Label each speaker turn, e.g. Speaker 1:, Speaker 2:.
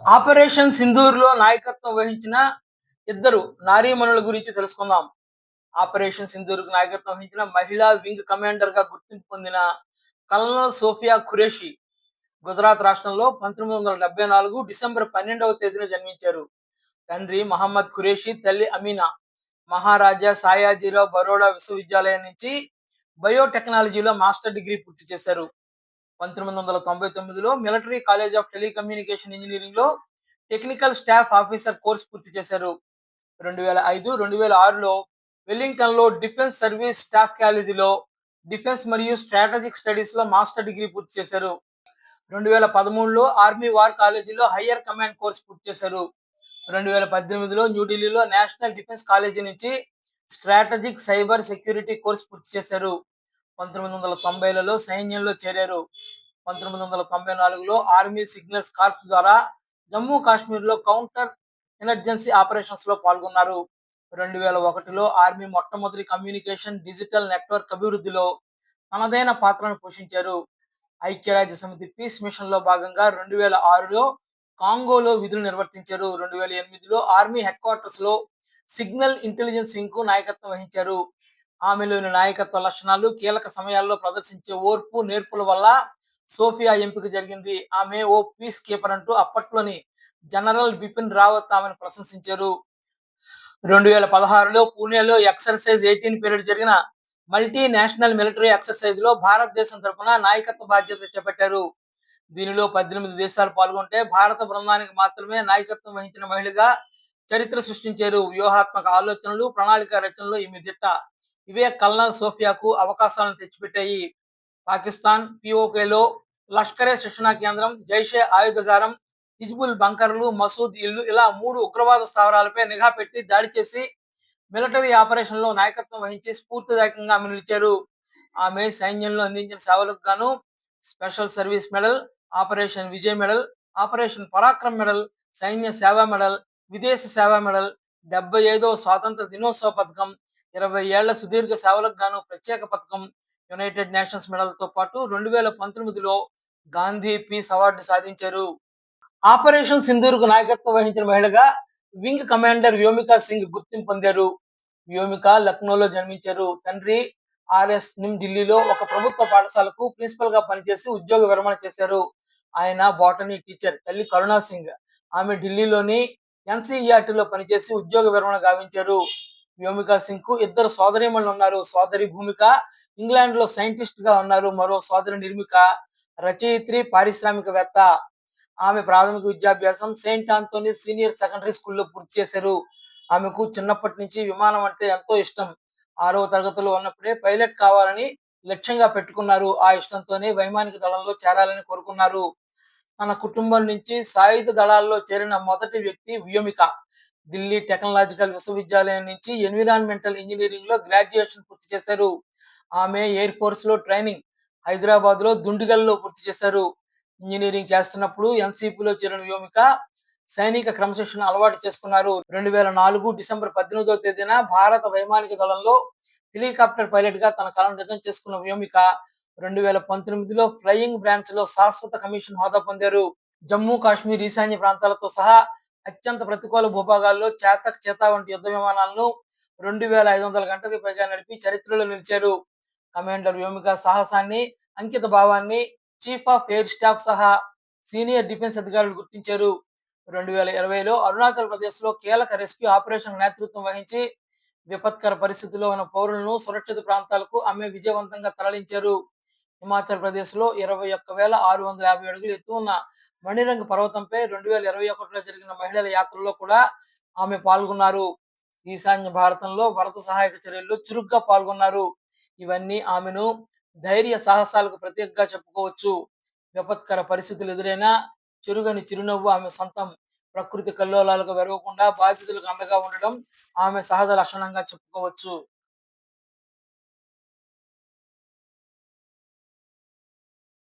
Speaker 1: Operation సింధూర్లో నాయకత్వం వహించిన ఇద్దరు నారీమణుల గురించి తెలుసుకుందాం. ఆపరేషన్ సింధూర్ నాయకత్వం వహించిన మహిళా వింగ్ కమాండర్గా గుర్తింపు పొందిన కల్నల్ సోఫియా ఖురేషి గుజరాత్ రాష్ట్రంలో పంతొమ్మిది వందల డెబ్బై నాలుగు డిసెంబర్ పన్నెండవ తేదీన జన్మించారు. తండ్రి మహమ్మద్ ఖురేషి తల్లి అమీనా మహారాజా సాయాజీరావు బరోడా విశ్వవిద్యాలయం నుంచి బయోటెక్నాలజీలో మాస్టర్ డిగ్రీ పూర్తి చేశారు. పంతొమ్మిది వందల తొంభై తొమ్మిదిలో మిలిటరీ కాలేజ్ ఆఫ్ టెలికమ్యూనికేషన్ ఇంజనీరింగ్లో టెక్నికల్ స్టాఫ్ ఆఫీసర్ కోర్స్ పూర్తి చేశారు. రెండు వేల ఐదు రెండు వేల ఆరులో వెల్లింగ్టన్లో డిఫెన్స్ సర్వీస్ స్టాఫ్ కాలేజీలో డిఫెన్స్ మరియు స్ట్రాటజిక్ స్టడీస్లో మాస్టర్ డిగ్రీ పూర్తి చేశారు. రెండు వేల పదమూడులో ఆర్మీ వార్ కాలేజీలో హయ్యర్ కమాండ్ కోర్స్ పూర్తి చేశారు. రెండు వేల పద్దెనిమిదిలో న్యూఢిల్లీలో నేషనల్ డిఫెన్స్ కాలేజీ నుంచి స్ట్రాటజిక్ సైబర్ సెక్యూరిటీ కోర్స్ పూర్తి చేశారు. పంతొమ్మిది వందల తొంభైలలో సైన్యంలో చేరారు. పంతొమ్మిది వందల తొంభై నాలుగులో ఆర్మీ సిగ్నల్స్ కార్ప్ ద్వారా జమ్మూ కాశ్మీర్లో కౌంటర్ ఎమర్జెన్సీ ఆపరేషన్స్లో పాల్గొన్నారు. రెండు వేల ఒకటిలో ఆర్మీ మొట్టమొదటి కమ్యూనికేషన్ డిజిటల్ నెట్వర్క్ అభివృద్ధిలో తనదైన పాత్రను పోషించారు. ఐక్యరాజ్య సమితి పీస్ మిషన్లో భాగంగా రెండు వేల ఆరులో కాంగోలో విధులు నిర్వర్తించారు. రెండు వేల ఎనిమిదిలో ఆర్మీ హెడ్ క్వార్టర్స్లో సిగ్నల్ ఇంటెలిజెన్స్ వింగ్కు నాయకత్వం వహించారు. ఆమెలోని నాయకత్వ లక్షణాలు కీలక సమయాల్లో ప్రదర్శించే ఓర్పు నేర్పుల వల్ల సోఫియా ఎంపిక జరిగింది. ఆమె ఓ పీస్ కీపర్ అంటూ అప్పట్లోని జనరల్ బిపిన్ రావత్ ఆమెను ప్రశంసించారు. రెండు వేల పదహారులో పూణేలో ఎక్సర్సైజ్ ఎయిటీన్ పీరియడ్ జరిగిన మల్టీ నేషనల్ మిలిటరీ ఎక్సర్సైజ్లో భారతదేశం తరఫున నాయకత్వ బాధ్యత చేపట్టారు. దీనిలో పద్దెనిమిది దేశాలు పాల్గొంటే భారత బృందానికి మాత్రమే నాయకత్వం వహించిన మహిళగా చరిత్ర సృష్టించారు. వ్యూహాత్మక ఆలోచనలు ప్రణాళిక రచనలు ఈమె దిట్ట ఇవే కల్నల్ సోఫియాకు అవకాశాలను తెచ్చిపెట్టాయి. పాకిస్తాన్ పిఓకేలో లష్కరే శిక్షణా కేంద్రం జైషే ఆయుధగారం హిజ్బుల్ బంకర్లు మసూద్ ఇల్లు ఇలా మూడు ఉగ్రవాద స్థావరాలపై నిఘా పెట్టి దాడి చేసి మిలిటరీ ఆపరేషన్లో నాయకత్వం వహించి స్ఫూర్తిదాయకంగా ఆమె నిలిచారు ఆమె సైన్యంలో అందించిన సేవలకు గాను special service medal operation Vijay medal operation Parakram medal Sainya Seva medal విదేశీ సేవా మెడల్ డెబ్బై ఐదవ స్వాతంత్ర దినోత్సవ పథకం ఇరవై ఏళ్ళ సుదీర్ఘ సేవలకు గాను ప్రత్యేక పథకం యునైటెడ్ నేషన్స్ మెడల్తో పాటు రెండు వేల పంతొమ్మిదిలో గాంధీ పీస్ అవార్డు సాధించారు. ఆపరేషన్ సింధూర్కు నాయకత్వం వహించిన మహిళగా వింగ్ కమాండర్ వ్యోమికా సింగ్ గుర్తింపు పొందారు. వ్యోమిక లక్నోలో జన్మించారు. తండ్రి ఆర్ఎస్ నిమ్ ఢిల్లీలో ఒక ప్రభుత్వ పాఠశాలకు ప్రిన్సిపల్గా పనిచేసి ఉద్యోగ విరమణ చేశారు. ఆయన బాటనీ టీచర్ తల్లి కరుణా సింగ్. ఆమె ఢిల్లీలోని ఎన్సీఈఆర్టీలో పనిచేసి ఉద్యోగ విరమణ గావించారు. వ్యోమికా సింగ్కు ఇద్దరు సోదరిమణులు ఉన్నారు. సోదరి భూమిక ఇంగ్లాండ్లో సైంటిస్ట్గా ఉన్నారు. మరో సోదరి నిర్మిక రచయిత్రి పారిశ్రామికవేత్త. ఆమె ప్రాథమిక విద్యాభ్యాసం సెయింట్ ఆంథోనీ సీనియర్ సెకండరీ స్కూల్లో పూర్తి చేశారు. ఆమెకు చిన్నప్పటి నుంచి విమానం అంటే ఎంతో ఇష్టం. ఆరవ తరగతిలో ఉన్నప్పుడే పైలట్ కావాలని లక్ష్యంగా పెట్టుకున్నారు. ఆ ఇష్టంతోనే వైమానిక దళంలో చేరాలని కోరుకున్నారు. తన కుటుంబం నుంచి సాయుధ దళాల్లో చేరిన మొదటి వ్యక్తి వ్యోమిక. ఢిల్లీ టెక్నాలజికల్ విశ్వవిద్యాలయం నుంచి ఎన్విరాన్మెంటల్ ఇంజనీరింగ్లో గ్రాడ్యుయేషన్ పూర్తి చేశారు. ఆమె ఎయిర్ ఫోర్స్లో ట్రైనింగ్ హైదరాబాద్లో దుండిగల్లో పూర్తి చేశారు. ఇంజనీరింగ్ చేస్తున్నప్పుడు ఎన్సీపీలో చేరిన వ్యోమిక సైనిక క్రమశిక్షణ అలవాటు చేసుకున్నారు. రెండు వేల నాలుగు డిసెంబర్ పద్దెనిమిదవ తేదీన భారత వైమానిక దళంలో హెలికాప్టర్ పైలట్గా తన కళను నిజం చేసుకున్న వ్యోమిక రెండు వేల పంతొమ్మిదిలో ఫ్లయింగ్ బ్రాంచ్లో శాశ్వత కమిషన్ హోదా పొందారు. జమ్మూ కాశ్మీర్ ఈశాన్య ప్రాంతాలతో సహా అత్యంత ప్రతికూల భూభాగాల్లో చేతక్ చేత వంటి యుద్ధ విమానాలను రెండు వేల ఐదు వందల గంటలకు పైగా నడిపి చరిత్రలో నిలిచారు. కమాండర్ వ్యోమిక సాహసాన్ని అంకిత భావాన్ని చీఫ్ ఆఫ్ ఎయిర్ స్టాఫ్ సహా సీనియర్ డిఫెన్స్ అధికారులు గుర్తించారు. రెండు వేల ఇరవైలో అరుణాచల్ ప్రదేశ్లో కీలక రెస్క్యూ ఆపరేషన్ నేతృత్వం వహించి విపత్కర పరిస్థితుల్లో ఉన్న పౌరులను సురక్షిత ప్రాంతాలకు ఆమె విజయవంతంగా తరలించారు. హిమాచల్ ప్రదేశ్లో ఇరవై ఒక్క వేల ఆరు వందల యాభై అడుగులు ఎత్తు ఉన్న మణిరంగ పర్వతంపై రెండు వేల ఇరవై ఒకటిలో జరిగిన మహిళల యాత్రలో కూడా ఆమె పాల్గొన్నారు. ఈశాన్య భారతంలో వరద సహాయక చర్యల్లో చురుగ్గా పాల్గొన్నారు. ఇవన్నీ ఆమెను ధైర్య సాహసాలకు ప్రత్యేకంగా చెప్పుకోవచ్చు. విపత్కర పరిస్థితులు ఎదురైనా చెరుగని చిరునవ్వు ఆమె సొంతం ప్రకృతి కల్లోలాలకు వెరగకుండా బాధితులకు అండగా ఉండడం ఆమె సహజ లక్షణంగా చెప్పుకోవచ్చు.